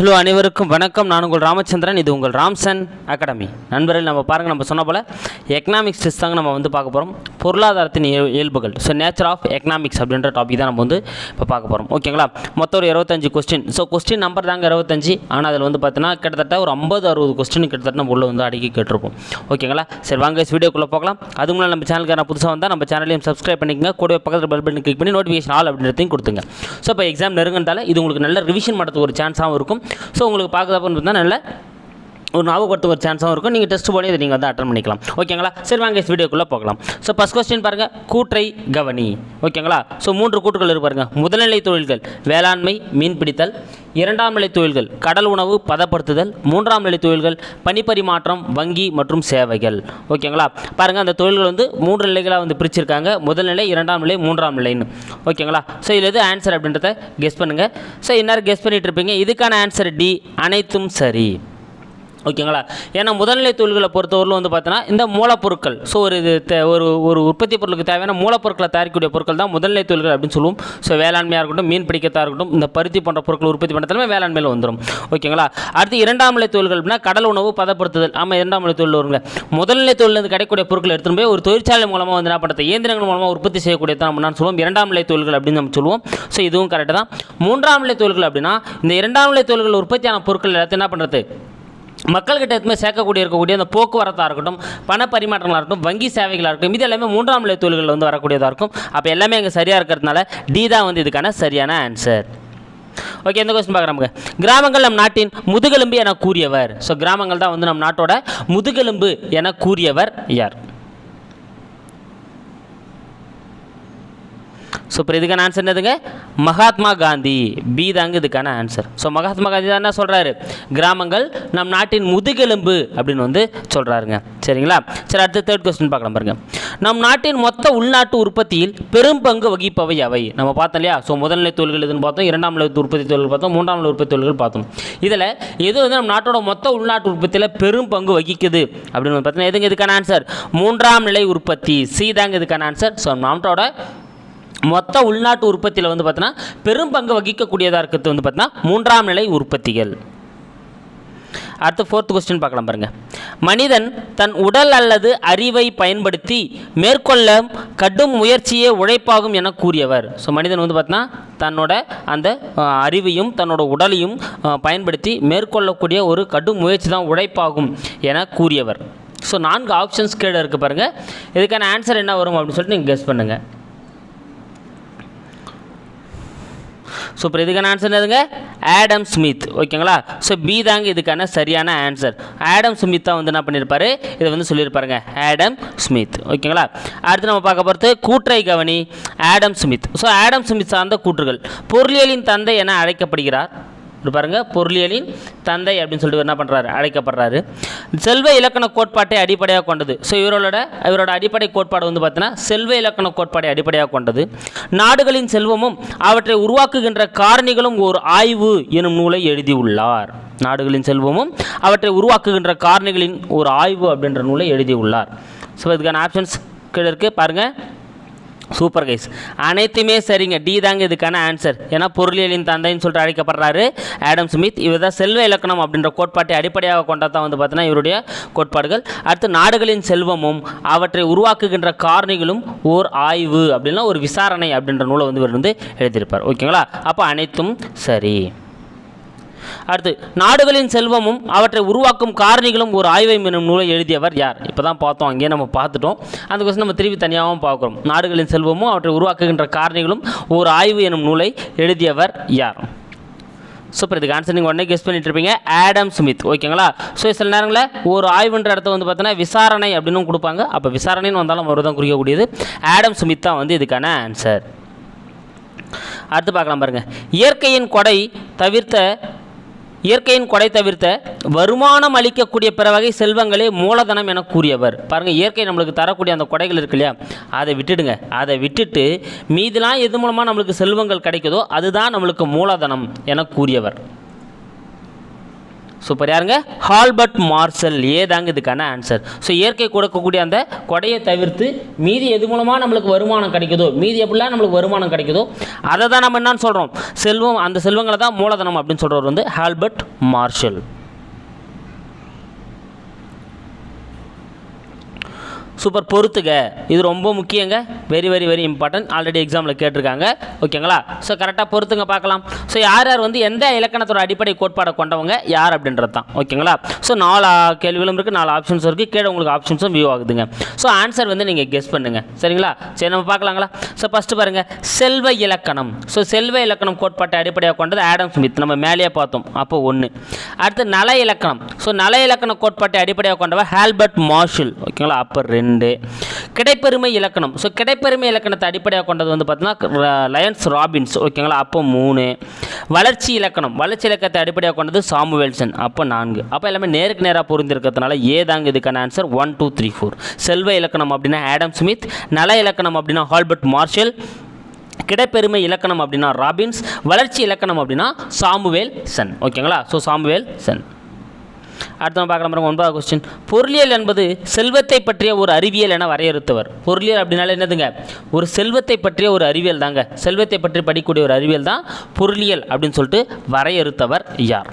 Hello அனைவருக்கும் வணக்கம். நான் உங்கள் ராமச்சந்திரன். இது உங்கள் ராம்சன் அகாடமி. நண்பர்கள் நம்ம பாருங்கள் நம்ம சொன்ன போல் எக்கனாமிக்ஸ் டெஸ்ட் தாங்க நம்ம வந்து பார்க்க போகிறோம் பொருளாதாரத்தின் இயல்- இயல்புகள். ஸோ நேச்சர் ஆஃப் எக்கனாமிக்ஸ் அப்படின்ற டாபிக் தான் நம்ம வந்து இப்போ பார்க்க போகிறோம் ஓகேங்களா மொத்தம் ஒரு இருபத்தஞ்சு கொஸ்டின் ஸோ கொஸ்டின் நம்பர் தாங்க இருபத்தஞ்சு. ஆனால் அதில் வந்து பார்த்தீங்கன்னா கிட்டத்தட்ட ஒரு ஐம்பது அறுபது கொஸ்டின் கிட்டத்தட்ட நம்ம உள்ளே வந்து அடக்கி கேட்டிருப்போம். ஓகேங்களா சரி வாங்க வீடியோக்குள்ளே போகலாம். அது முன்னாடி நம்ம சேனலுக்கு நான் புதுசாக வந்தால் நம்ம சேனலையும் சப்ஸ்கிரைப் பண்ணிக்கங்க. கூட பக்கத்தில் பெல் பண்ணி கிளிக் பண்ணி நோட்டிஃபிகேஷன் ஆல் அப்படின்றதையும் கொடுத்துங்க. ஸோ இப்போ எக்ஸாம் நெருங்கன்றால இது உங்களுக்கு நல்ல ரிவிஷன் பண்ணுறதுக்கு ஒரு சான்ஸாகவும் இருக்கும். ஸோ உங்களுக்கு பார்க்குறப்பன்னு பார்த்தா நல்ல ஒரு ஞாபகப்படுத்த ஒரு சான்ஸாகவும் இருக்கும். நீங்கள் டெஸ்ட் போய் இதை நீங்கள் வந்து அட்டன் பண்ணிக்கலாம். ஓகேங்களா சரி வாங்க வீடியோக்குள்ளே போகலாம். ஸோ ஃபஸ்ட் கொஸ்டின் பாருங்கள் கூற்றை கவனி. ஓகேங்களா ஸோ மூன்று கூற்றுகள் இருப்பாருங்க முதல்நிலை தொழில்கள் வேளாண்மை மீன்பிடித்தல். இரண்டாம் நிலை தொழில்கள் கடல் உணவு பதப்படுத்துதல். மூன்றாம் நிலை தொழில்கள் பணிப்பரிமாற்றம் வங்கி மற்றும் சேவைகள். ஓகேங்களா பாருங்கள் அந்த தொழில்கள் வந்து மூன்று நிலைகளாக வந்து பிரிச்சிருக்காங்க. முதல் நிலை இரண்டாம் நிலை மூன்றாம் நிலைன்னு. ஓகேங்களா ஸோ இதில் எது ஆன்சர் அப்படின்றத கெஸ் பண்ணுங்கள் ஸோ இந்நேரம் கெஸ் பண்ணிகிட்டு இருப்பீங்க. இதுக்கான ஆன்சர் டி அனைத்தும் சரி. ஓகேங்களா? ஏன்னா முதல்நிலை தொழில்களை பொறுத்தவரையிலும் வந்து பார்த்தோன்னா இந்த மூலப்பொருட்கள் ஸோ ஒரு இது தே- ஒரு ஒரு உற்பத்தி பொருளுக்கு தேவையான மூலப்பொருட்களை தயாரிக்கக்கூடிய பொருட்கள் தான் முதல்நிலை தொழில்கள் அப்படின்னு சொல்லுவோம். ஸோ வேளாண்மையாக இருக்கட்டும் மீன் பிடிக்கத்தாக இருக்கட்டும் இந்த பருத்தி போன்ற பொருட்கள் உற்பத்தி பண்ணுறதுமே வேளாண்மையில் வந்துடும் ஓகேங்களா? அடுத்து இரண்டாம் நிலை தொழில்கள் அப்படின்னா கடல் உணவு பதப்படுத்துதல். ஆமாம் இரண்டாம் நிலை தொழில் வருங்க முதல்நிலை தொழிலிருந்து கிடைக்கக்கூடிய பொருட்களை எடுத்துன்னு போய் ஒரு தொழிற்சாலை மூலமாக வந்து என்ன பண்ணுறது இயந்திரங்கள் மூலமாக உற்பத்தி செய்யக்கூடிய தான் நம்ம சொல்லுவோம். இரண்டாம் நிலை தொழில்கள் அப்படின்னு நம்ம சொல்லுவோம். ஸோ இதுவும் கரெக்டாக தான். மூன்றாம் நிலை தொழில்கள் அப்படின்னா இந்த இரண்டாம் நிலை தொழில்கள் உற்பத்தியான பொருட்கள் எல்லாத்தையும் என்ன பண்ணுறது மக்கள்கிட்ட எதுவுமே சேர்க்கக்கூடிய இருக்கக்கூடிய அந்த போக்குவரத்தாக இருக்கட்டும் பண பரிமாற்றங்களாக இருக்கட்டும் வங்கி சேவைகளாக இருக்கட்டும் இது எல்லாமே மூன்றாம் நிலை தொழில்கள் வந்து வரக்கூடியதாக இருக்கும். அப்போ எல்லாமே அங்கே சரியாக இருக்கிறதுனால டி தான் வந்து இதுக்கான சரியான ஆன்சர் ஓகே எந்த கொஸ்டின் பார்க்குறாங்க கிராமங்கள் நம் நாட்டின் முதுகெலும்பு என கூறியவர். ஸோ கிராமங்கள் தான் வந்து நம் நாட்டோட முதுகெலும்பு என கூறியவர் யார்? ஸோ இப்போ இதுக்கான ஆன்சர் என்னதுங்க? மகாத்மா காந்தி. பி தாங்க இதுக்கான ஆன்சர் ஸோ மகாத்மா காந்தி தான் என்ன சொல்கிறாரு கிராமங்கள் நம் நாட்டின் முதுகெலும்பு அப்படின்னு வந்து சொல்கிறாருங்க சரிங்களா? சரி அடுத்த தேர்ட் கொஸ்டின் பார்க்கலாம் பாருங்க. நம் நாட்டின் மொத்த உள்நாட்டு உற்பத்தியில் பெரும் பங்கு வகிப்பவை அவை. நம்ம பார்த்தோம் இல்லையா? ஸோ முதல்நிலை தொழில்கள் எதுன்னு பார்த்தோம் இரண்டாம் நிலை உற்பத்தி தொழில்கள் பார்த்தோம் மூன்றாம் நிலை உற்பத்தி தொழில்கள் பார்த்தோம். இதில் எது வந்து நம்ம நாட்டோட மொத்த உள்நாட்டு உற்பத்தியில் பெரும் பங்கு வகிக்குது? அப்படின்னு பார்த்தீங்கன்னா எதுங்க இதுக்கான ஆன்சர் மூன்றாம் நிலை உற்பத்தி. சி தாங்க இதுக்கான ஆன்சர் ஸோ நாட்டோட மொத்த உள்நாட்டு உற்பத்தியில் வந்து பார்த்தீங்கன்னா பெரும் பங்கு வகிக்கக்கூடியதாக இருக்கிறது வந்து பார்த்தோன்னா மூன்றாம் நிலை உற்பத்திகள். அடுத்து ஃபோர்த் கொஸ்டின் பார்க்கலாம் பாருங்கள் மனிதன் தன் உடல் அல்லது அறிவை பயன்படுத்தி மேற்கொள்ள கடும் முயற்சியே உழைப்பாகும் என கூறியவர். ஸோ மனிதன் வந்து பார்த்தீங்கன்னா தன்னோட அந்த அறிவையும் தன்னோட உடலையும் பயன்படுத்தி மேற்கொள்ளக்கூடிய ஒரு கடும் முயற்சி தான் உழைப்பாகும் என கூறியவர். ஸோ நான்கு ஆப்ஷன்ஸ் கீழே இருக்குது பாருங்கள் இதுக்கான ஆன்சர் என்ன வரும் அப்படின்னு சொல்லிட்டு நீங்கள் கெஸ் பண்ணுங்கள் ஸோ இப்போ இதுக்கான ஆன்சர் என்னதுங்க? ஆடம் ஸ்மித் ஓகேங்களா ஸோ பி தாங்க இதுக்கான சரியான ஆன்சர் ஆடம் ஸ்மித் தான் வந்து என்ன பண்ணியிருப்பாரு இதை வந்து சொல்லியிருப்பாருங்க ஆடம் ஸ்மித் ஓகேங்களா அடுத்து நம்ம பார்க்க போகிறது கூற்றை கவனி. Adam Smith so Adam Smith சார்ந்த கூற்றுகள். பொருளியலின் தந்தை என அழைக்கப்படுகிறார். இது பாருங்க பொருளியலின் தந்தை அப்படின்னு சொல்லிட்டு என்ன பண்ணுறாரு அழைக்கப்படுறாரு. செல்வ இலக்கண கோட்பாட்டை அடிப்படையாக கொண்டது. ஸோ இவரோட இவரோட அடிப்படை கோட்பாடு வந்து பார்த்தீங்கன்னா செல்வ இலக்கண கோட்பாடை அடிப்படையாக கொண்டது. நாடுகளின் செல்வமும் அவற்றை உருவாக்குகின்ற காரணிகளும் ஒரு ஆய்வு எனும் நூலை எழுதியுள்ளார். நாடுகளின் செல்வமும் அவற்றை உருவாக்குகின்ற காரணிகளின் ஒரு ஆய்வு அப்படின்ற நூலை எழுதியுள்ளார். ஸோ இதுக்கான ஆப்ஷன்ஸ் கீழே இருக்குது பாருங்கள் சூப்பர் கைஸ் அனைத்துமே சரிங்க. டி தாங்க இதுக்கான ஆன்சர் ஏன்னா பொருளியலின் தந்தைன்னு சொல்லிட்டு அழைக்கப்படுறாரு. ஆடம் ஸ்மித் இவர் தான் செல்வ இலக்கணம் அப்படின்ற கோட்பாட்டை அடிப்படையாக கொண்டா தான் வந்து பார்த்தீங்கன்னா இவருடைய கோட்பாடுகள். அடுத்து நாடுகளின் செல்வமும் அவற்றை உருவாக்குகின்ற காரணிகளும் ஓர் ஆய்வு அப்படின்னா ஒரு விசாரணை அப்படின்ற நூலை வந்து இவர் வந்து எழுதியிருப்பார். ஓகேங்களா அப்போ அனைத்தும் சரி. அடுத்து நாடுகளின் செல்வமும் அவற்றை உருவாக்கும் காரணிகளும் ஒரு ஆய்வை எனும் நூலை எழுதியவர் யார்? இப்போ தான் பார்த்தோம் அங்கேயே நம்ம பார்த்துட்டோம். அந்த கொஸ்டின் நம்ம திருப்பி தனியாகவும் பார்க்குறோம். நாடுகளின் செல்வமும் அவற்றை உருவாக்குகின்ற காரணிகளும் ஒரு ஆய்வு எனும் நூலை எழுதியவர் யார்? சூப்பர் இதுக்கு ஆன்சர் நீங்கள் உடனே கெஸ் பண்ணிட்டு இருப்பீங்க. ஆடம் சுமித் ஓகேங்களா ஸோ சில நேரங்களில் ஒரு ஆய்வுன்ற இடத்த வந்து பார்த்தீங்கன்னா விசாரணை அப்படின்னு கொடுப்பாங்க. அப்போ விசாரணைன்னு வந்தாலும் அவர் தான் குறிக்கக்கூடியது. ஆடம் சுமித் தான் வந்து இதுக்கான ஆன்சர் அடுத்து பார்க்கலாம் பாருங்கள் இயற்கையின் கொடை தவிர்த்த இயற்கையின் கொடை தவிர்த்த வருமானம் அளிக்கக்கூடிய பிற வகை செல்வங்களே மூலதனம் என கூறியவர். பாருங்கள் இயற்கை நம்மளுக்கு தரக்கூடிய அந்த கொடைகள் இருக்கு இல்லையா? அதை விட்டுடுங்க. அதை விட்டுட்டு மீதிலாம் எது மூலமாக நம்மளுக்கு செல்வங்கள் கிடைக்குதோ அதுதான் நம்மளுக்கு மூலதனம் என கூறியவர். சூப்பர் யாருங்க? ஹால்பர்ட் மார்சல் ஏ தாங்க இதுக்கான ஆன்சர் ஸோ இயற்கை கொடுக்கக்கூடிய அந்த கொடையை தவிர்த்து மீதி எது மூலமாக நம்மளுக்கு வருமானம் கிடைக்குதோ மீதி எப்படிலாம் நம்மளுக்கு வருமானம் கிடைக்குதோ அதை தான் நம்ம என்னன்னு சொல்கிறோம் செல்வம் அந்த செல்வங்களை தான் மூலதனம் அப்படின்னு சொல்கிறவர் வந்து ஹால்பர்ட் மார்ஷல் சூப்பர் பொறுத்துக. இது ரொம்ப முக்கியங்க. Very very very important already எக்ஸாமில் கேட்டிருக்காங்க. ஓகேங்களா ஸோ கரெக்டாக பொறுத்துங்க பார்க்கலாம். ஸோ யார் யார் வந்து எந்த இலக்கணத்தோட அடிப்படை கோட்பாடை கொண்டவங்க? யார் அப்படின்றது தான். ஓகேங்களா ஸோ நாலு கேள்விகளும் இருக்குது நாலு ஆப்ஷன்ஸ் இருக்குது கீழே உங்களுக்கு ஆப்ஷன்ஸும் வியூ ஆகுதுங்க. ஸோ ஆன்சர் வந்து நீங்கள் கெஸ் பண்ணுங்கள் சரிங்களா? சரி நம்ம பார்க்கலாங்களா? ஸோ ஃபஸ்ட்டு பாருங்கள் செல்வ இலக்கணம். ஸோ செல்வ இலக்கணம் கோட்பாட்டை அடிப்படையாக கொண்டது ஆடம் ஸ்மித் நம்ம மேலேயே பார்த்தோம். அப்போ ஒன்று அடுத்து நல இலக்கணம். ஸோ நல இலக்கண கோட்பாட்டை அடிப்படையாக கொண்டவர் ஹால்பர்ட் மார்ஷல் ஓகேங்களா அப்போ ரெண்டு. ரெண்டு. கிடைப்பெருமை இலக்கணம். ஸோ கிடைப்பெருமை இலக்கணத்தை அடிப்படையாக கொண்டது வந்து பார்த்தீங்கன்னா லயன்ஸ் ராபின்ஸ் ஓகேங்களா அப்போ மூணு. வளர்ச்சி இலக்கணம். வளர்ச்சி இலக்கத்தை அடிப்படையாக கொண்டது சாமுவேல்சன் அப்போ நான்கு. அப்போ எல்லாமே நேருக்கு நேராக பொருந்திருக்கிறதுனால ஏதாங்க இதுக்கான answer one two three four செல்வ இலக்கணம் அப்படின்னா ஆடம் ஸ்மித் நல இலக்கணம் அப்படின்னா ஹால்பர்ட் மார்ஷல் கிடைப்பெருமை இலக்கணம் அப்படின்னா ராபின்ஸ் வளர்ச்சி இலக்கணம் அப்படின்னா சாமுவேல் சன் ஓகேங்களா ஸோ சாமுவேல் சன் அடுத்த நம்ம பார்க்கலாம் பாருங்க ஒன்பதாவது கொஸ்டின் பொருளியல் என்பது செல்வத்தை பற்றிய ஒரு அறிவியல் என வரையறுத்தவர். பொருளியல் அப்படின்னால என்னதுங்க? ஒரு செல்வத்தை பற்றிய ஒரு அறிவியல் தாங்க. செல்வத்தை பற்றி படிக்கக்கூடிய ஒரு அறிவியல் தான் பொருளியல் அப்படின்னு சொல்லிட்டு வரையறுத்தவர் யார்?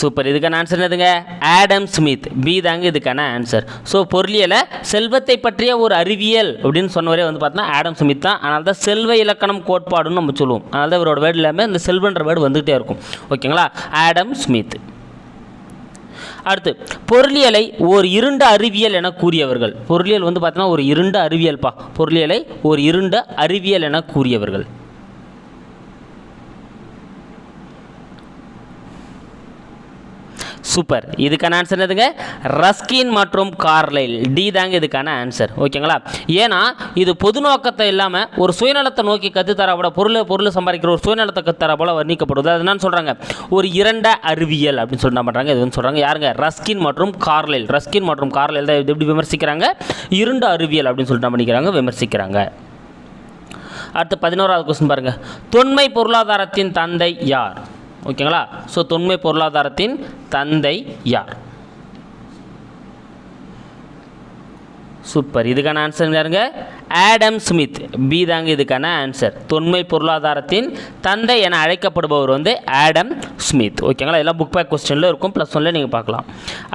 சூப்பர் இதுக்கான ஆன்சர் என்னதுங்க? ஆடம் ஸ்மித் பி தாங்க இதுக்கான ஆன்சர் ஸோ பொருளியலை செல்வத்தை பற்றிய ஒரு அறிவியல் அப்படின்னு சொன்னவரே வந்து பார்த்தோன்னா ஆடம் ஸ்மித் தான். அதனால தான் செல்வ இலக்கணம் கோட்பாடுன்னு நம்ம சொல்லுவோம். அதனால தான் இவரோட வேர்டு இல்லாமல் இந்த செல்வன்ற வேர்டு வந்துகிட்டே இருக்கும். ஓகேங்களா? ஆடம் ஸ்மித் அடுத்து பொருளியலை ஒரு இருண்ட அறிவியல் என கூறியவர்கள். பொருளியல் வந்து பார்த்தீங்கன்னா ஒரு இருண்ட அறிவியல்ப்பா பொருளியலை ஒரு இருண்ட அறிவியல் என கூறியவர்கள். சூப்பர் இதுக்கான ஆன்சர் என்னதுங்க? ரஸ்கின் மற்றும் கார்லைல் டி தாங்க இதுக்கான ஆன்சர் ஓகேங்களா ஏன்னா இது பொது நோக்கத்தை இல்லாமல் ஒரு சுயநலத்தை நோக்கி கற்றுத்தர போல பொருளை பொருள் சம்பாதிக்கிற ஒரு சுயநலத்தை கற்றுத்தர போல வர்ணிக்கப்படுது அது என்னன்னு சொல்கிறாங்க ஒரு இரண்ட அறிவியல் அப்படின்னு சொல்லி என்ன பண்ணுறாங்க இது சொல்கிறாங்க யாருங்க? ரஸ்கின் மற்றும் கார்லைல் ரஸ்கின் மற்றும் கார்லைல் தான் இது எப்படி விமர்சிக்கிறாங்க? இருண்ட அறிவியல் அப்படின்னு சொல்லிட்டு என்ன பண்ணிக்கிறாங்க? விமர்சிக்கிறாங்க. அடுத்து பதினோராவது கொஸ்டின் பாருங்கள் தொன்மை பொருளாதாரத்தின் தந்தை யார்? ஓகேங்களா? ஸோ தொன்மை பொருளாதாரத்தின் தந்தை யார்? சூப்பர் இதுக்கான ஆன்சர் யாருங்க ஆடம் ஸ்மித் பி தாங்க இதுக்கான ஆன்சர் தொன்மை பொருளாதாரத்தின் தந்தை என அழைக்கப்படுபவர் வந்து ஆடம் ஸ்மித் ஓகேங்களா? இதெல்லாம் புக் பேக் கொஸ்டினில் இருக்கும். ப்ளஸ் ஒன்ல நீங்கள் பார்க்கலாம்.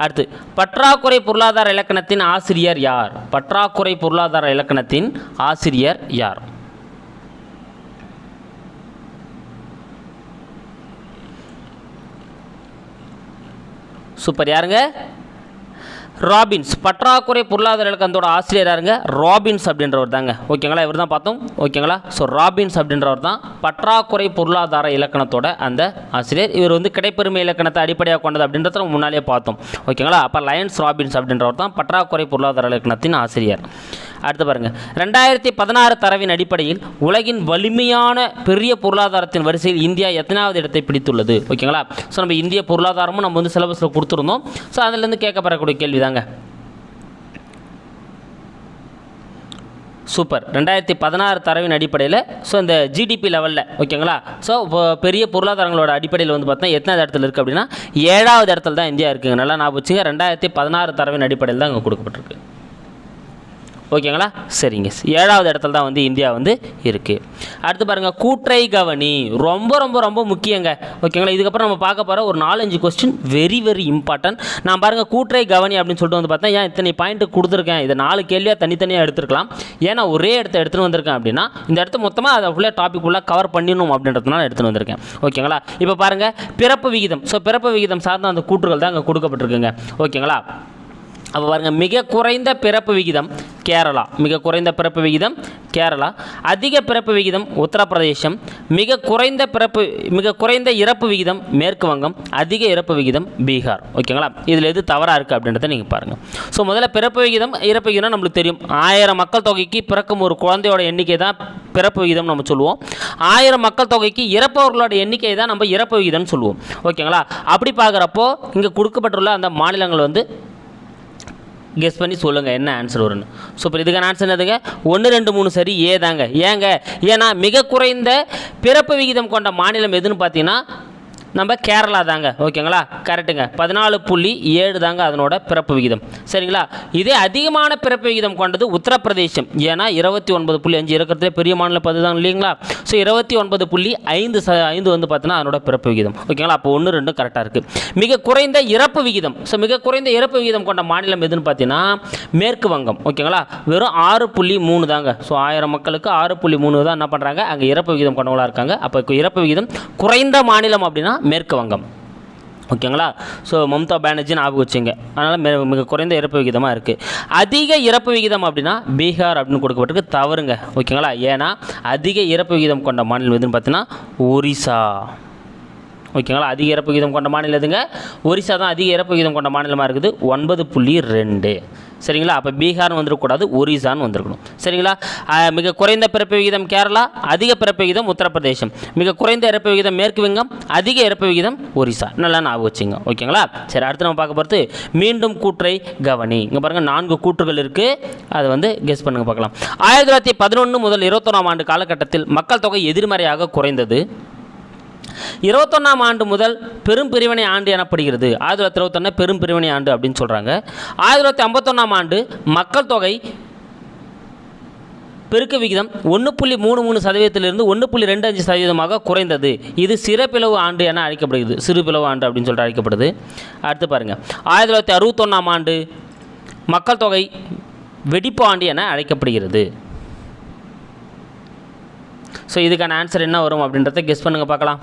அடுத்து பற்றாக்குறை பொருளாதார இலக்கணத்தின் ஆசிரியர் யார்? பற்றாக்குறை பொருளாதார இலக்கணத்தின் ஆசிரியர் யார்? சூப்பர் யாருங்க? ராபின்ஸ். பற்றாக்குறை பொருளாதார இலக்கணத்தோட ஆசிரியர் யாருங்க? ராபின்ஸ் அப்படின்றவர் தாங்க. ஓகேங்களா? இவர் தான் பார்த்தோம். ஓகேங்களா? ஸோ ராபின்ஸ் அப்படின்றவர் தான் பற்றாக்குறை பொருளாதார இலக்கணத்தோட அந்த ஆசிரியர். இவர் வந்து கிடைப்பெருமை இலக்கணத்தை அடிப்படையாக கொண்டது அப்படின்றத முன்னாலே பார்த்தோம். ஓகேங்களா? அப்போ லயன்ஸ் ராபின்ஸ் அப்படின்றவர் தான் பற்றாக்குறை பொருளாதார இலக்கணத்தின் ஆசிரியர். அடுத்து பாருங்கள் ரெண்டாயிரத்தி பதினாறு தரவின் அடிப்படையில் உலகின் வலிமையான பெரிய பொருளாதாரத்தின் வரிசையில் இந்தியா எத்தனாவது இடத்தை பிடித்துள்ளது? ஓகேங்களா? ஸோ நம்ம இந்திய பொருளாதாரமும் நம்ம வந்து சிலபஸில் கொடுத்துருந்தோம். ஸோ அதுலேருந்து கேட்கப்படக்கூடிய கேள்வி தாங்க. சூப்பர் ரெண்டாயிரத்தி பதினாறு தரவின் அடிப்படையில் ஸோ இந்த ஜிடிபி லெவலில் ஓகேங்களா? ஸோ பெரிய பொருளாதாரங்களோட அடிப்படையில் வந்து பார்த்தா எத்தனாவது இடத்துல இருக்குது அப்படின்னா ஏழாவது இடத்துல தான் இந்தியா இருக்குங்க. நல்லா நான் வச்சுங்க. ரெண்டாயிரத்தி பதினாறு தரவின் அடிப்படையில் தான் இங்கே கொடுக்கப்பட்டிருக்கு. ஓகேங்களா? சரிங்க. ஏழாவது இடத்துல தான் வந்து இந்தியா வந்து இருக்குது அடுத்து பாருங்கள் கூற்றை கவனி. ரொம்ப ரொம்ப ரொம்ப முக்கியங்க. ஓகேங்களா? இதுக்கப்புறம் நம்ம பார்க்க போகிற ஒரு நாலஞ்சு கொஸ்டின் வெரி வெரி இம்பார்ட்டன்ட் நான் பாருங்கள் கூற்றை கவனி அப்படின்னு சொல்லிட்டு வந்து பார்த்தா ஏன் இத்தனை பாயிண்ட் கொடுத்துருக்கேன்? இதை நாலு கேள்வியாக தனித்தனியாக எடுத்துருக்கலாம். ஏன்னா ஒரே இடத்த எடுத்துகிட்டு வந்திருக்கேன் அப்படின்னா இந்த இடத்த மொத்தமாக அதை ஃபுல்லாக டாபிக் ஃபுல்லாக கவர் பண்ணிடணும் அப்படின்றதுனால எடுத்துகிட்டு வந்திருக்கேன். ஓகேங்களா? இப்போ பாருங்கள் பிறப்பு விகிதம். ஸோ பிறப்பு விகிதம் சார்ந்த அந்த கூற்றுகள் தான் அங்கே கொடுக்கப்பட்டிருக்குங்க. ஓகேங்களா? அப்போ பாருங்கள் மிக குறைந்த பிறப்பு விகிதம் கேரளா. மிக குறைந்த பிறப்பு விகிதம் கேரளா. அதிக பிறப்பு விகிதம் உத்தரப்பிரதேசம். மிக குறைந்த பிறப்பு மிக குறைந்த இறப்பு விகிதம் மேற்கு வங்கம். அதிக இறப்பு விகிதம் பீகார். ஓகேங்களா? இதில் எது தவறாக இருக்குது அப்படின்றத நீங்கள் பாருங்கள் ஸோ முதல்ல பிறப்பு விகிதம் இறப்பு விகிதம் நம்மளுக்கு தெரியும். ஆயிரம் மக்கள் தொகைக்கு பிறக்கும் ஒரு குழந்தையோட எண்ணிக்கை தான் பிறப்பு விகிதம் நம்ம சொல்லுவோம். ஆயிரம் மக்கள் தொகைக்கு இறப்பவர்களோட எண்ணிக்கை தான் நம்ம இறப்பு விகிதம்னு சொல்லுவோம். ஓகேங்களா? அப்படி பார்க்குறப்போ இங்கே கொடுக்கப்பட்டுள்ள அந்த மாநிலங்கள் வந்து கெஸ் பண்ணி சொல்லுங்கள் என்ன ஆன்சர் வரும்னு. சூப்பர் இதுக்கான ஆன்சர் என்னதுங்க? ஒன்று ரெண்டு மூணு சரி ஏதாங்க ஏங்க? ஏன்னா மிக குறைந்த பிறப்பு விகிதம் கொண்ட மாநிலம் எதுன்னு பார்த்தீங்கன்னா நம்ம கேரளா தாங்க ஓகேங்களா? கரெக்டுங்க பதினாலு புள்ளி ஏழு தாங்க அதனோட பிறப்பு விகிதம். சரிங்களா? இதே அதிகமான பிறப்பு விகிதம் கொண்டது உத்தரப்பிரதேசம். ஏன்னா இருபத்தி ஒன்பது புள்ளி அஞ்சு இருக்கிறதே பெரிய மாநிலம் தான் இல்லைங்களா? ஸோ இருபத்தி ஒன்பது புள்ளி ஐந்து ச ஐந்து வந்து பார்த்தீங்கன்னா அதனோட பிறப்பு விகிதம். ஓகேங்களா? அப்போ ஒன்று ரெண்டும் கரெக்டாக இருக்குது மிக குறைந்த இறப்பு விகிதம். ஸோ மிக குறைந்த இறப்பு விகிதம் கொண்ட மாநிலம் எதுன்னு பார்த்தீங்கன்னா மேற்கு வங்கம். ஓகேங்களா? வெறும் ஆறு புள்ளி மூணு தாங்க. ஸோ ஆயிரம் மக்களுக்கு ஆறு புள்ளி மூணு தான் என்ன பண்ணுறாங்க அங்கே இறப்பு விகிதம் கொண்டவங்களா இருக்காங்க. அப்போ இறப்பு விகிதம் குறைந்த மாநிலம் அப்படின்னா மேற்கு வங்கம். ஓகேங்களா? ஸோ மம்தா பானர்ஜி ஞாபகம் வச்சுங்க. அதனால் மிக மிக குறைந்த இறப்பு விகிதமாக இருக்குது அதிக இறப்பு விகிதம் அப்படின்னா பீகார் அப்படின்னு கொடுக்கப்பட்டிருக்கு. தவறுங்க. ஓகேங்களா? ஏன்னா அதிக இறப்பு விகிதம் கொண்ட மாநிலம் எதுன்னு பார்த்தீங்கன்னா ஒரிசா. ஓகேங்களா? அதிக இறப்பு விகிதம் கொண்ட மாநிலம் எதுங்க? ஒரிசா தான் அதிக இறப்பு விகிதம் கொண்ட மாநிலமாக இருக்குது. ஒன்பது புள்ளி ரெண்டு. சரிங்களா? அப்போ பீகார்னு வந்துடக்கூடாது ஒரிசான்னு வந்திருக்கணும். சரிங்களா? மிக குறைந்த பிறப்பு விகிதம் கேரளா அதிக பிறப்பு விகிதம் உத்தரப்பிரதேசம். மிக குறைந்த இறப்பு விகிதம் மேற்கு வங்கம் அதிக இறப்பு விகிதம் ஒரிசா. நல்லா ஞாபகம் வச்சுங்க ஓகேங்களா? சரி அடுத்து நம்ம பார்க்க போகிறது மீண்டும் கூற்றை கவனி. இங்கே பாருங்கள் நான்கு கூற்றுகள் இருக்குது அதை வந்து கெஸ் பண்ணுங்க பார்க்கலாம். ஆயிரத்தி தொள்ளாயிரத்தி பதினொன்று முதல் இருபத்தொன்னாம் ஆண்டு காலகட்டத்தில் மக்கள் தொகை எதிர்மறையாக குறைந்தது. இருபத்தொன்னாம் ஆண்டு முதல் பெரும் பிரிவினை ஆண்டு எனப்படுகிறது. ஆயிரத்தி தொள்ளாயிரத்தி இருபத்தொன்னு பெரும் பிரிவினை ஆண்டு அப்படின்னு சொல்கிறாங்க ஆயிரத்தி தொள்ளாயிரத்தி ஐம்பத்தொன்னாம் ஆண்டு மக்கள் தொகை பெருக்க விகிதம் ஒன்று புள்ளி மூணு மூணு சதவீதத்திலிருந்து ஒன்று புள்ளி ரெண்டு அஞ்சு சதவீதமாக குறைந்தது. இது சிறப்பிளவு ஆண்டு என அழைக்கப்படுகிறது. சிறு பிளவு ஆண்டு அப்படின்னு சொல்லிட்டு அழைக்கப்படுது. அடுத்து பாருங்கள் ஆயிரத்தி தொள்ளாயிரத்தி அறுபத்தொன்னாம் ஆண்டு மக்கள் தொகை வெடிப்பு ஆண்டு என அழைக்கப்படுகிறது. ஸோ இதுக்கான ஆன்சர் என்ன வரும் அப்படின்றத கெஸ் பண்ணுங்கள் பார்க்கலாம்.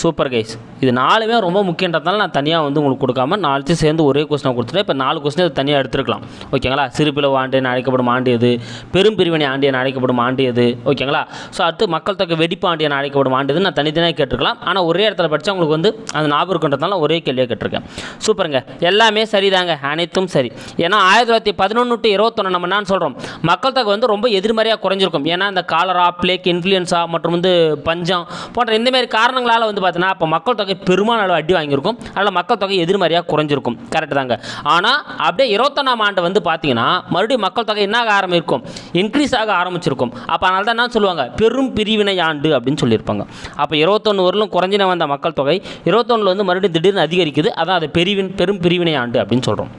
சூப்பர் கைஸ் இது நாலுமே ரொம்ப முக்கியன்றதுனால நான் தனியாக வந்து உங்களுக்கு கொடுக்காம நாலுத்தையும் சேர்ந்து ஒரே கொஸ்டினை கொடுத்துட்டு இப்போ நாலு கொஸ்டின் தனியாக எடுத்துருக்கலாம். ஓகேங்களா சிறுபிளவு ஆண்டு என அழைக்கப்படும் ஆண்டு எது? பெரும் பிரிவினை ஆண்டு என அழைக்கப்படும் ஆண்டு எது? ஓகேங்களா ஸோ அடுத்து மக்கள் தொகை வெடிப்பு ஆண்டு என அழைக்கப்படும் ஆண்டு எது? நான் தனித்தனியாக கேட்டிருக்கலாம். ஆனால் ஒரே இடத்துல படித்தா உங்களுக்கு வந்து அந்த ஞாபகம் இருக்குன்றதுனால ஒரே கேள்வியாக கேட்டிருக்கேன். சூப்பருங்க எல்லாமே சரிதாங்க. அனைத்தும் சரி. ஏன்னா ஆயிரத்தி தொள்ளாயிரத்தி பதினொன்று டு இருபத்தொன்று நம்ம என்னன்னு சொல்கிறோம் மக்கள் தொகை வந்து ரொம்ப எதிர்மறையாக குறைஞ்சிருக்கும். ஏன்னா இந்த காலரா பிளேக் இன்ஃப்ளூயன்ஸா மற்றும் வந்து பஞ்சம் போன்ற இந்தமாரி காரணங்களால் வந்து பார்த்தீங்கன்னா அப்போ மக்கள் தொகை பெருமான அளவு அடி வாங்கியிருக்கும். அதில் மக்கள் தொகை எதிர்மறையாக குறைஞ்சிருக்கும். கரெக்ட் தாங்க. ஆனால் அப்படியே இருபத்தொன்னாம் ஆண்டு வந்து பார்த்தீங்கன்னா மறுபடியும் மக்கள் தொகை என்ன ஆக ஆரம்பிக்கும்? இன்க்ரீஸ் ஆக ஆரம்பிச்சிருக்கும். அப்போ அதனால தான் என்ன சொல்லுவாங்க? பெரும் பிரிவினை ஆண்டு அப்படின்னு சொல்லியிருப்பாங்க. அப்போ இருபத்தொன்று வரலும் குறைஞ்சின வந்த மக்கள் தொகை இருபத்தொன்னில் வந்து மறுபடியும் திடீர்னு அதிகரிக்குது. அதான் அது பெரிவின் பெரும் பிரிவினை ஆண்டு அப்படின்னு சொல்கிறோம்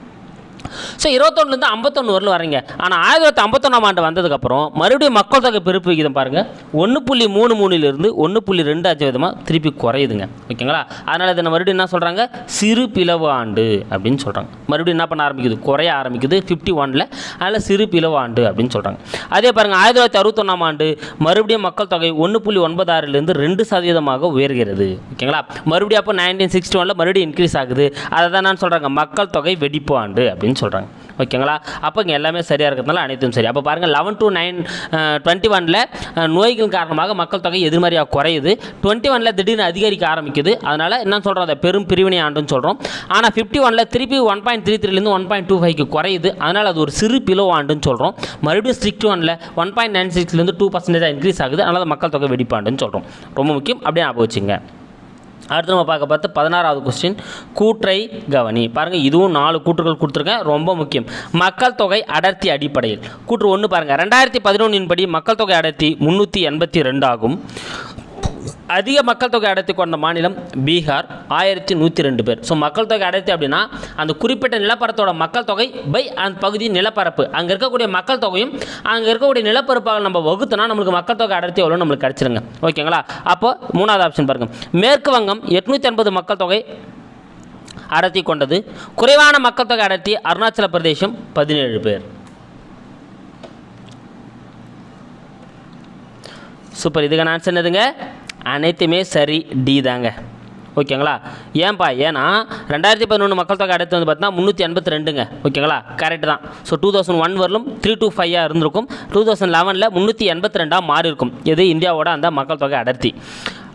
ஸோ இருபத்தொன்னுலேருந்து ஐம்பத்தொன்று வரலும் வரீங்க. ஆனால் ஆயிரத்தி தொள்ளாயிரத்தி ஐம்பத்தொன்னாம் ஆண்டு வந்ததுக்கப்புறம் மறுபடியும் மக்கள் தொகை பெருப்பு விகிதம் பாருங்கள் ஒன்று புள்ளி மூணு மூணுலேருந்து ஒன்று புள்ளி ரெண்டு அஞ்சு விதமாக திருப்பி குறையுதுங்க. ஓகேங்களா? அதனால் இதை மறுபடியும் என்ன சொல்கிறாங்க சிறு பிளவு ஆண்டு அப்படின்னு சொல்கிறாங்க மறுபடியும் என்ன பண்ண ஆரம்பிக்குது? குறைய ஆரம்பிக்குது. ஃபிஃப்டி ஒனில் அதில் சிறு பிளவு ஆண்டு அப்படின்னு சொல்கிறாங்க அதே பாருங்கள் ஆயிரத்தி தொள்ளாயிரத்தி அறுபத்தொன்னாம் ஆண்டு மறுபடியும் மக்கள் தொகை ஒன்று புள்ளி ஒன்பது ரெண்டு சதவீதமாக உயர்கிறது. ஓகேங்களா? மறுபடியும் அப்போ நைன்டீன் சிக்ஸ்டி ஒனில் மறுபடியும் இன்க்ரீஸ் ஆகுது. அதை தான் நான் சொல்கிறாங்க மக்கள் தொகை வெடிப்பு ஆண்டு அப்படின்னு அப்படின்னு சொல்கிறாங்க ஓகேங்களா அப்போ இங்கே எல்லாமே சரியாக இருக்கிறதுனால அனைத்தும் சரி. அப்போ பாருங்கள் லெவன் டு நைன் டுவெண்ட்டி ஒனில் நோய்கள் காரணமாக மக்கள் தொகை எதிர்மறையாக குறையுது. டுவெண்ட்டி ஒனில் திடீர்னு அதிகரிக்க ஆரம்பிக்குது. அதனால் என்ன சொல்கிறோம் அதை பெரும் பிரிவினை ஆண்டுன்னு சொல்கிறோம் ஆனால் ஃபிஃப்டி ஒனில் திருப்பி ஒன் பாயிண்ட் த்ரீ த்ரீலேருந்து ஒன் பாயிண்ட் டூ ஃபைவ்க்கு குறையுது. அதனால் அது ஒரு சிறு பிலோ ஆண்டுன்னு சொல்கிறோம் மறுபடியும் சிக்ஸ்டி ஒனில் ஒன் பாயிண்ட் நைன் சிக்ஸ்லேருந்து டூ பர்சன்டேஜ் இன்க்ரீஸ் ஆகுது. அதனால் மக்கள் தொகை வெடிப்பாண்டுன்னு சொல்கிறோம் ரொம்ப முக்கியம். அப்படியே ஞாபகம் வச்சுங்க அடுத்து நம்ம பார்க்க பார்த்து பதினாறாவது கொஸ்டின் கூற்றை கவனி. பாருங்கள் இதுவும் நாலு கூற்றுகள் கொடுத்துருக்கேன். ரொம்ப முக்கியம். மக்கள் தொகை அடர்த்தி அடிப்படையில். கூற்று ஒன்று பாருங்கள் ரெண்டாயிரத்தி பதினொன்றின் படி மக்கள் தொகை அடர்த்தி முந்நூற்றி எண்பத்தி ரெண்டு ஆகும். அதிக மக்கள் தொகை அடர்த்தி கொண்ட மாநிலம் பீகார் ஆயிரத்தி நூற்றி ரெண்டு பேர். ஸோ மக்கள் தொகை அடர்த்தி அப்படின்னா அந்த குறிப்பிட்ட நிலப்பரத்தோட மக்கள் தொகை பை அந்த பகுதியின் நிலப்பரப்பு. அங்கே இருக்கக்கூடிய மக்கள் தொகையும் அங்கே இருக்கக்கூடிய நிலப்பரப்பாக நம்ம வகுத்தோன்னா நம்மளுக்கு மக்கள் தொகை அடர்த்தி எவ்வளோ நம்மளுக்கு கிடச்சிருங்க. ஓகேங்களா? அப்போ மூணாவது ஆப்ஷன் பாருங்கள் மேற்கு வங்கம் எட்நூற்றி ஐம்பது மக்கள் தொகை அடர்த்தி கொண்டது. குறைவான மக்கள் தொகை அடர்த்தி அருணாச்சல பிரதேசம் பதினேழு பேர். சூப்பர் இதுக்கான ஆன்சர் என்னதுங்க? அனைத்துமே சரி டி தாங்க. ஓகேங்களா? ஏன்பா? ஏன்னா ரெண்டாயிரத்தி பதினொன்று மக்கள் தொகை அடுத்து வந்து பார்த்தீங்கன்னா முந்நூற்றி எண்பத்தி ரெண்டுங்க. ஓகேங்களா? கரெக்ட் தான். ஸோ டூ தௌசண்ட் ஒன் வரலும் த்ரீ டூ ஃபைவாக இருந்திருக்கும். டூ தௌசண்ட் லெவனில் முந்நூற்றி எண்பத்தி ரெண்டாக மாறி இருக்கும் இது இந்தியாவோட அந்த மக்கள் தொகை அடர்த்தி.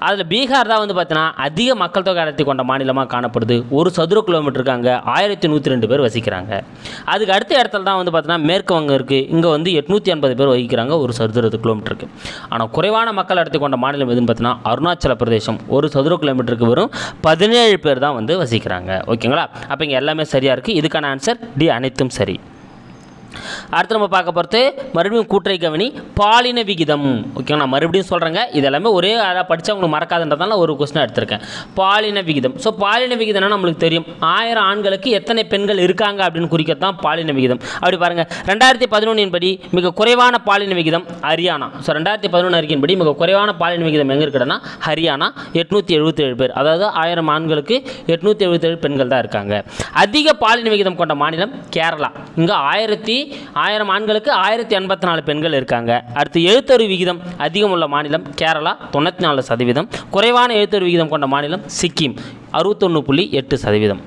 அதில் பீகார் தான் வந்து பார்த்தீங்கன்னா அதிக மக்கள் தொகை அடர்த்தி கொண்ட மாநிலமாக காணப்படுது. ஒரு சதுர கிலோமீட்டருக்கு அங்கே ஆயிரத்தி நூற்றி ரெண்டு பேர் வசிக்கிறாங்க. அதுக்கு அடுத்த இடத்துல தான் வந்து பார்த்தீங்கன்னா மேற்கு வங்கம் இருக்குது இங்கே வந்து எட்நூற்றி ஐம்பது பேர் வகிக்கிறாங்க ஒரு சதுர கிலோமீட்டருக்கு ஆனால் குறைவான மக்கள் அடர்த்தி கொண்ட மாநிலம் எதுன்னு பார்த்தீங்கன்னா அருணாச்சல பிரதேசம். ஒரு சதுர கிலோமீட்டருக்கு வெறும் பதினேழு பேர் தான் வந்து வசிக்கிறாங்க. ஓகேங்களா? அப்போ இங்கே எல்லாமே சரியாக இருக்குது இதுக்கான ஆன்சர் டி அனைத்தும் சரி. அடுத்து நம்ம பார்க்க போகிறது மறுபடியும் கூட்டுரை கவனி பாலின விகிதம். ஓகே நான் மறுபடியும் சொல்கிறேங்க இதெல்லாமே ஒரே ஆளாக படித்தா உங்களுக்கு மறக்காதுன்றதால ஒரு கொஸ்டின் எடுத்திருக்கேன். பாலின விகிதம். ஸோ பாலின விகிதம்னா நம்மளுக்கு தெரியும். ஆயிரம் ஆண்களுக்கு எத்தனை பெண்கள் இருக்காங்க அப்படின்னு குறிக்கிறது தான் பாலின விகிதம். அப்படி பாருங்கள் ரெண்டாயிரத்தி பதினொன்றின் படி மிக குறைவான பாலின விகிதம் ஹரியானா. ஸோ ரெண்டாயிரத்தி பதினொன்று அறிக்கையின் படி மிக குறைவான பாலின விகிதம் எங்கே இருக்குன்னா ஹரியானா. எட்நூற்றி எழுபத்தேழு பேர். அதாவது ஆயிரம் ஆண்களுக்கு எட்நூற்றி எழுபத்தேழு பெண்கள் தான் இருக்காங்க. அதிக பாலின விகிதம் கொண்ட மாநிலம் கேரளா. இங்கே ஆயிரத்தி ஆயிரம் ஆண்களுக்கு ஆயிரத்தி எண்பத்தி நாலு பெண்கள் இருக்காங்க. அடுத்து எழுத்தறிவு விகிதம் அதிகம் உள்ள மாநிலம் கேரளா தொண்ணூற்றி நாலு சதவீதம். குறைவான எழுத்தறிவு விகிதம் கொண்ட மாநிலம் சிக்கிம் அறுபத்தொன்று புள்ளி எட்டு சதவீதம்.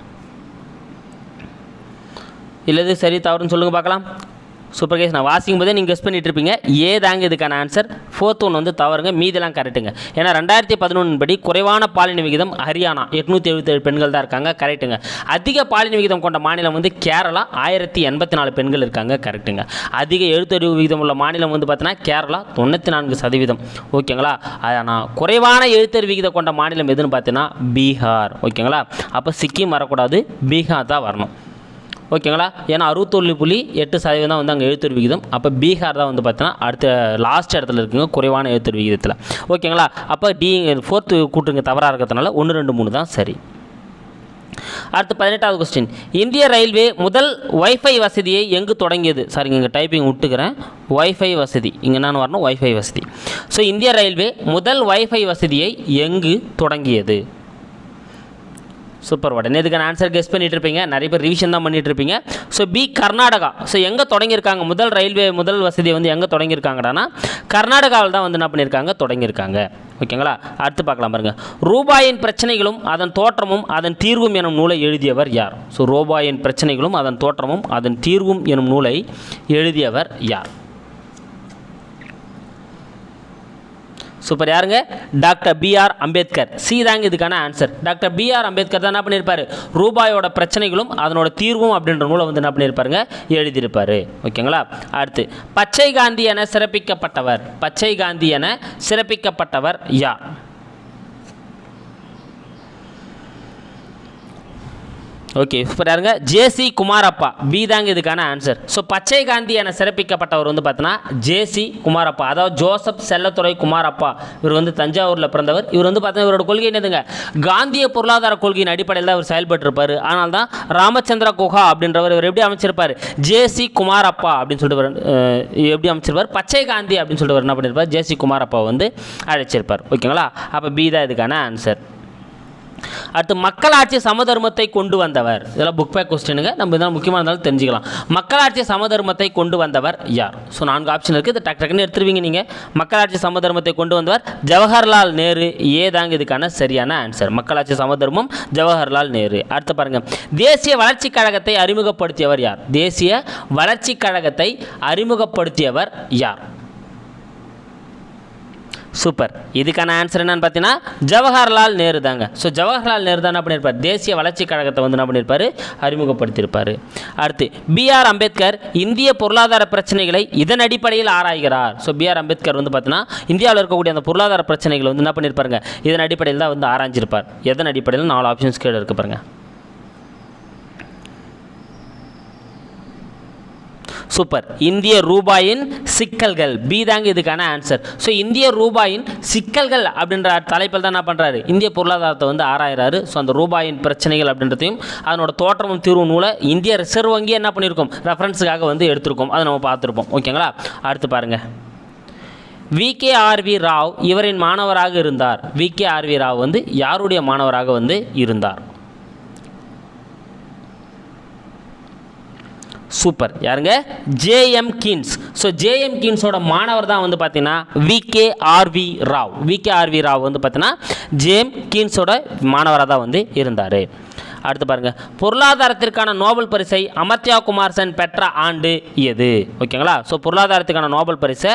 இல்லது சரி தவறுன்னு சொல்லுங்கள் பார்க்கலாம். சூப்பர் கேஸ் நான் வாசிக்கும் போதே நீங்கள் கெஸ் பண்ணிட்டு இருப்பீங்க ஏ தாங்க இதுக்கான ஆன்சர் ஃபோர்த் ஒன் வந்து தவறுங்க. மீதெல்லாம் கரெக்ட்டுங்க ஏன்னா ரெண்டாயிரத்தி பதினொன்று படி குறைவான பாலின விகிதம் ஹரியானா. எட்நூற்றி எழுபத்தேழு பெண்கள் தான் இருக்காங்க. கரெக்ட்டுங்க அதிக பாலின விகிதம் கொண்ட மாநிலம் வந்து கேரளா. ஆயிரத்தி எண்பத்தி நாலு பெண்கள் இருக்காங்க. கரெக்ட்டுங்க அதிக எழுத்தறிவு விகிதம் உள்ள மாநிலம் வந்து பார்த்தீங்கன்னா கேரளா. தொண்ணூற்றி நான்கு சதவீதம். ஓகேங்களா ஆனால் குறைவான எழுத்தறிவு விகிதம் கொண்ட மாநிலம் எதுன்னு பார்த்தீங்கன்னா பீகார். ஓகேங்களா அப்போ சிக்கிம் வரக்கூடாது. பீகார் தான் வரணும். ஓகேங்களா? ஏன்னா அறுபத்தொன்று புள்ளி எட்டு சதவீதம் தான் வந்து அங்கே எழுத்துரு விகிதம். அப்போ பீகார் தான் வந்து பார்த்தீங்கன்னா அடுத்த லாஸ்ட் இடத்துல இருக்குங்க குறைவான எழுத்துரு விகிதத்தில். ஓகேங்களா? அப்போ டி ஃபோர்த்து கூட்டுங்க தவறாக இருக்கிறதுனால ஒன்று ரெண்டு மூணு தான் சரி. அடுத்து பதினெட்டாவது கொஸ்டின் இந்திய ரயில்வே முதல் ஒய்ஃபை வசதியை எங்கு தொடங்கியது? சாரிங்க இங்கே டைப்பிங் விட்டுக்கிறேன். ஒய்ஃபை வசதி. இங்கே நான் வரணும்? ஒய்ஃபை வசதி. ஸோ இந்திய ரயில்வே முதல் வைஃபை வசதியை எங்கு தொடங்கியது? சூப்பர் உடனே இதுக்கான ஆன்சர் கெஸ் பண்ணிட்டு இருப்பீங்க நிறைய பேர் ரிவிஷன் தான் பண்ணிட்டு இருப்பீங்க ஸோ பி கர்நாடகா ஸோ எங்கே தொடங்கியிருக்காங்க? முதல் ரயில்வே முதல் வசதியை வந்து எங்கே தொடங்கியிருக்காங்கடானா கர்நாடகாவில் தான் வந்து என்ன பண்ணியிருக்காங்க? தொடங்கியிருக்காங்க. ஓகேங்களா அடுத்து பார்க்கலாம் பாருங்க. ரூபாயின் பிரச்சனைகளும் அதன் தோற்றமும் அதன் தீர்வும் எனும் நூலை எழுதியவர் யார்? ஸோ ரூபாயின் பிரச்சனைகளும் அதன் தோற்றமும் அதன் தீர்வும் எனும் நூலை எழுதியவர் யார்? சூப்பர். யாருங்க? Doctor PR Ambedkar. சி தாங்க இதுக்கான ஆன்சர் டாக்டர் பிஆர் அம்பேத்கர் தான் என்ன பண்ணியிருப்பாரு? ரூபாயோட பிரச்சனைகளும் அதனோட தீர்வும் அப்படின்ற நூலை வந்து என்ன பண்ணியிருப்பாருங்க? எழுதியிருப்பார். ஓகேங்களா? அடுத்து பச்சை காந்தி என சிறப்பிக்கப்பட்டவர். பச்சை காந்தி என சிறப்பிக்கப்பட்டவர் யார்? ஓகே பாருங்க யாருங்க ஜேசி குமாரப்பா. பி தாங்க இதுக்கான ஆன்சர் ஸோ பச்சை காந்தி என சிறப்பிக்கப்பட்டவர் வந்து பார்த்தீங்கன்னா ஜேசி குமாரப்பா. அதாவது ஜோசப் செல்லத்துறை குமாரப்பா. இவர் வந்து தஞ்சாவூரில் பிறந்தவர். இவர் வந்து பார்த்தீங்கன்னா இவரோட கொள்கை என்னதுங்க? காந்திய பொருளாதார கொள்கையின் அடிப்படையில் தான் இவர் செயல்பட்டிருப்பார். ஆனால் தான் ராமச்சந்திர குஹா அப்படின்றவர் இவர் எப்படி அமைச்சிருப்பார்? ஜேசி குமாரப்பா அப்படின்னு சொல்லிட்டு எப்படி அமைச்சிருப்பார்? பச்சை காந்தி அப்படின்னு சொல்லிட்டு என்ன பண்ணியிருப்பார் ஜேசி குமாரப்பா வந்து அழைச்சிருப்பார். ஓகேங்களா அப்போ பி தான் இதுக்கான ஆன்சர் அடுத்து மக்களாட்சி சமதர்மத்தை கொண்டு வந்தவர். இதெல்லாம் புக் பேக் கொஸ்டினுங்க நம்ம இதெல்லாம் முக்கியமாக தெரிஞ்சுக்கலாம். மக்களாட்சி சமதர்மத்தை கொண்டு வந்தவர் யார்? ஸோ நான்கு ஆப்ஷன் இருக்குது இது டக் டக்குன்னு எடுத்துருவீங்க நீங்கள் மக்களாட்சி சமதர்மத்தை கொண்டு வந்தவர் ஜவஹர்லால் நேரு. ஏதாங்க இதுக்கான சரியான ஆன்சர் மக்களாட்சி சமதர்மம் ஜவஹர்லால் நேரு. அடுத்து பாருங்கள் தேசிய வளர்ச்சிக் கழகத்தை அறிமுகப்படுத்தியவர் யார்? தேசிய வளர்ச்சிக் கழகத்தை அறிமுகப்படுத்தியவர் யார்? சூப்பர். இதுக்கான ஆன்சர் என்னன்னு பார்த்தீங்கன்னா ஜவஹர்லால் நேரு தாங்க. ஸோ ஜவஹர்லால் நேரு தான் என்ன பண்ணியிருப்பார் தேசிய வளர்ச்சிக் கழகத்தை வந்து என்ன பண்ணியிருப்பார் அறிமுகப்படுத்தியிருப்பார் அடுத்து பிஆர் அம்பேத்கர் இந்திய பொருளாதார பிரச்சனைகளை இதன் அடிப்படையில் ஆராய்கிறார். ஸோ பிஆர் அம்பேத்கர் வந்து பார்த்தீங்கன்னா இந்தியாவில் இருக்கக்கூடிய அந்த பொருளாதார பிரச்சனைகளை வந்து என்ன பண்ணியிருப்பாருங்க இதன் அடிப்படையில் தான் வந்து ஆராய்ஞ்சிருப்பார். எதன் அடிப்படையில்? நாலு ஆப்ஷன்ஸ் கீழே இருக்கு பாருங்கள் சூப்பர் இந்திய ரூபாயின் சிக்கல்கள். பி தாங்க இதுக்கான ஆன்சர் ஸோ இந்திய ரூபாயின் சிக்கல்கள் அப்படின்ற தலைப்பில் தான் என்ன பண்ணுறாரு இந்திய பொருளாதாரத்தை வந்து ஆராயிறாரு. ஸோ அந்த ரூபாயின் பிரச்சனைகள் அப்படின்றதையும் அதனோட தோற்றமும் தீர்வு நூலை இந்திய ரிசர்வ் வங்கி என்ன பண்ணியிருக்கோம்? ரெஃபரன்ஸுக்காக வந்து எடுத்திருக்கோம். அதை நம்ம பார்த்துருப்போம். ஓகேங்களா அடுத்து பாருங்கள் விகேஆர்வி ராவ் இவரின் மாணவராக இருந்தார். விகேஆர்வி ராவ் வந்து யாருடைய மாணவராக வந்து இருந்தார்? சூப்பர். யாருங்க? ஜேஎம் கீன்ஸ் ஸோ ஜேஎம் கீன்ஸோட மாணவர் தான் வந்து பார்த்தீங்கன்னா VK RV Rao VK RV Rao வந்து பார்த்தீங்கன்னா ஜேஎம் கீன்ஸோட மாணவராக தான் வந்து இருந்தார். அடுத்து பாருங்க. பொருளாதாரத்திற்கான நோபல் பரிசை அமர்த்யா குமார் சென் பெற்ற ஆண்டு எது? ஓகேங்களா? ஸோ பொருளாதாரத்துக்கான நோபல் பரிசை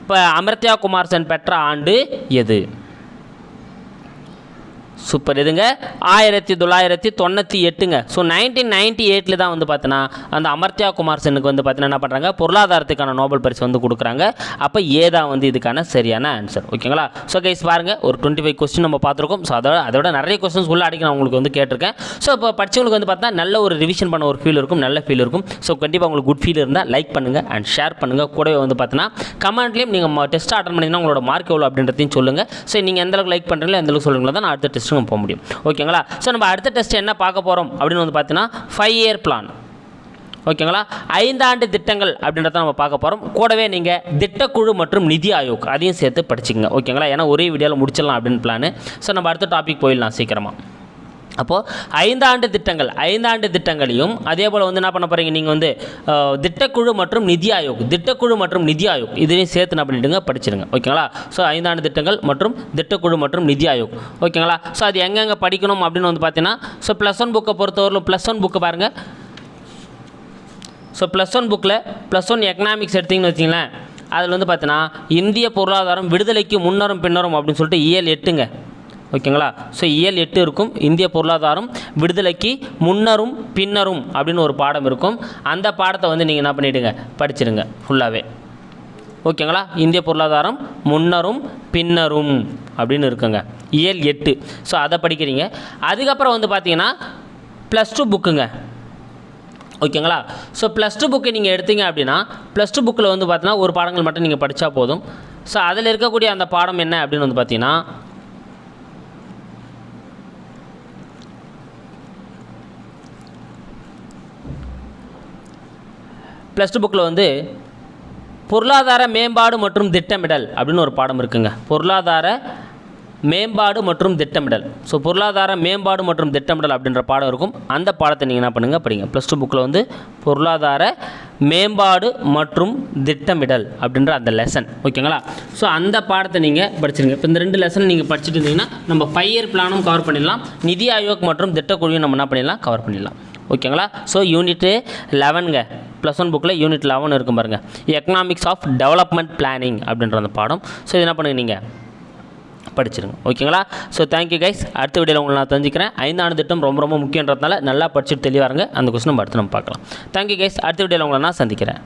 இப்போ அமர்த்யா குமார் சென் பெற்ற ஆண்டு எது? சூப்பர். இதுங்க ஆயிரத்தி தொள்ளாயிரத்தி தொண்ணூற்றி எட்டுங்க. ஸோ நைன்டீன் நைன்டி எயிட்டில் தான் வந்து பார்த்தீங்கன்னா அந்த அமர்த்தியா குமார் சென்னுக்கு வந்து பார்த்தீங்கன்னா என்ன பண்ணுறாங்க பொருளாதாரத்துக்கான நோபல் பரிசு வந்து கொடுக்குறாங்க. அப்போ ஏதா வந்து இதுக்கான சரியான ஆன்சர் ஓகேங்களா? ஸோ கைஸ் பாருங்கள் ஒரு டுவெண்ட்டி ஃபைவ் கொஸ்டின் நம்ம பார்த்துருக்கோம். ஸோ அதோட அதோட நிறைய கொஸ்டின்ஸ் உள்ள அடிக்க நான் உங்களுக்கு வந்து கேட்டிருக்கேன். ஸோ இப்போ படிச்சவங்களுக்கு வந்து பார்த்தா நல்ல ஒரு ரிவிஷன் பண்ண ஒரு ஃபீல் இருக்கும். நல்ல ஃபீல் இருக்கும். ஸோ கண்டிப்பாக உங்களுக்கு குட் ஃபீல் இருந்தால் லைக் பண்ணுங்கள் அண்ட் ஷேர் பண்ணுங்கள் கூடவே வந்து பார்த்தீங்கன்னா கமெண்ட்லேயும் நீங்கள் டெஸ்ட் அட்டன் பண்ணிங்கன்னா உங்களோட மார்க் எவ்வளோ அப்படின்றதையும் சொல்லுங்கள் ஸோ நீங்கள் எந்த அளவுக்கு லைக் பண்ணுறீங்களோ எந்தளவுக்கு சொல்லுங்களா சொல்லுங்களோ தான் நான் அடுத்த டெஸ்ட்டுக்கு போக முடியும். ஓகேங்களா? ஸோ நம்ம அடுத்த டெஸ்ட் என்ன பார்க்க போகிறோம் அப்படின்னு வந்து பார்த்தீங்கன்னா ஃபைவ் இயர் பிளான் ஓகேங்களா? ஐந்தாண்டு திட்டங்கள் அப்படின்றத நம்ம பார்க்க போகிறோம் கூடவே நீங்கள் திட்டக்குழு மற்றும் நிதி ஆயோக் அதையும் சேர்த்து படிச்சுங்க ஓகேங்களா? ஏன்னா ஒரே வீடியோவில் முடிச்சிடலாம் அப்படின்னு பிளான் ஸோ நம்ம அடுத்த டாபிக் போயிடலாம் சீக்கிரமாக அப்போது ஐந்தாண்டு திட்டங்கள் ஐந்தாண்டு திட்டங்களையும் அதே போல் வந்து என்ன பண்ண போகிறீங்க நீங்கள் வந்து திட்டக்குழு மற்றும் நிதி ஆயோக் திட்டக்குழு மற்றும் நிதி ஆயோக் இதையும் சேர்த்து என்ன பண்ணிவிடுங்க படிச்சிருங்க ஓகேங்களா? ஸோ ஐந்தாண்டு திட்டங்கள் மற்றும் திட்டக்குழு மற்றும் நிதி ஆயோக். ஓகேங்களா? ஸோ அது எங்கெங்கே படிக்கணும் அப்படின்னு வந்து பார்த்தீங்கன்னா ஸோ ப்ளஸ் ஒன் புக்கை பொறுத்தவரையிலும் ப்ளஸ் ஒன் புக்கு பாருங்கள் ஸோ ப்ளஸ் ஒன் புக்கில் ப்ளஸ் ஒன் எக்கனாமிக்ஸ் எடுத்திங்கன்னு வச்சிங்களேன் அதில் வந்து பார்த்தீங்கன்னா இந்திய பொருளாதாரம் விடுதலைக்கு முன்னரும் பின்னரும் அப்படின்னு சொல்லிட்டு இயல் எட்டுங்க. ஓகேங்களா? ஸோ இயல் எட்டு இருக்கும். இந்திய பொருளாதாரம் விடுதலைக்கு முன்னரும் பின்னரும் அப்படின்னு ஒரு பாடம் இருக்கும். அந்த பாடத்தை வந்து நீங்கள் என்ன பண்ணிவிடுங்க படிச்சிடுங்க ஃபுல்லாகவே ஓகேங்களா? இந்திய பொருளாதாரம் முன்னரும் பின்னரும் அப்படின்னு இருக்குங்க. இயல் எட்டு. ஸோ அதை படிக்கிறீங்க. அதுக்கப்புறம் வந்து பார்த்தீங்கன்னா ப்ளஸ் டூ புக்குங்க ஓகேங்களா? ஸோ ப்ளஸ் டூ புக்கு நீங்கள் எடுத்தீங்க அப்படின்னா ப்ளஸ் டூ புக்கில் வந்து பார்த்தீங்கன்னா ஒரு பாடங்கள் மட்டும் நீங்கள் படித்தா போதும். ஸோ அதில் இருக்கக்கூடிய அந்த பாடம் என்ன அப்படின்னு வந்து பார்த்தீங்கன்னா ப்ளஸ் டூ புக்கில் வந்து பொருளாதார மேம்பாடு மற்றும் திட்டமிடல் அப்படின்னு ஒரு பாடம் இருக்குங்க. பொருளாதார மேம்பாடு மற்றும் திட்டமிடல். ஸோ பொருளாதார மேம்பாடு மற்றும் திட்டமிடல் அப்படின்ற பாடம் இருக்கும். அந்த பாடத்தை நீங்கள் என்ன பண்ணுங்கள் படிங்க. ப்ளஸ் டூ புக்கில் வந்து பொருளாதார மேம்பாடு மற்றும் திட்டமிடல் அப்படின்ற அந்த லெசன் ஓகேங்களா? ஸோ அந்த பாடத்தை நீங்கள் படிச்சிருங்க. இப்போ இந்த ரெண்டு லெசன் நீங்கள் படிச்சுட்டு இருந்தீங்கன்னா நம்ம ஃபைவ் இயர் பிளானும் கவர் பண்ணிடலாம். நிதி ஆயோக் மற்றும் திட்டக்குழுவையும் நம்ம என்ன பண்ணிடலாம்? கவர் பண்ணிடலாம். ஓகேங்களா? ஸோ யூனிட்டு லெவனுங்க ப்ளஸ் ஒன் புக்கில் யூனிட் லெவன் இருக்கும் பாருங்கள் எக்கனாமிக்ஸ் ஆஃப் டெவலப்மெண்ட் பிளானிங் அப்படின்ற அந்த பாடம். ஸோ இது என்ன பண்ணுங்க நீங்கள் படிச்சிருங்க. ஓகேங்களா? ஸோ தேங்க்யூ கைஸ் அடுத்த வீடியோவில் உங்களை நான் தெரிஞ்சுக்கிறேன் ஐந்தாண்டு திட்டம் ரொம்ப ரொம்ப முக்கியன்றதுனால நல்லா படிச்சுட்டு தெளிவாருங்க அந்த கொஸ்டின் நம்ம அடுத்து நம்ம பார்க்கலாம். தேங்க்யூ கைஸ் அடுத்த வீடியோவில் உங்களை நான் சந்திக்கிறேன்.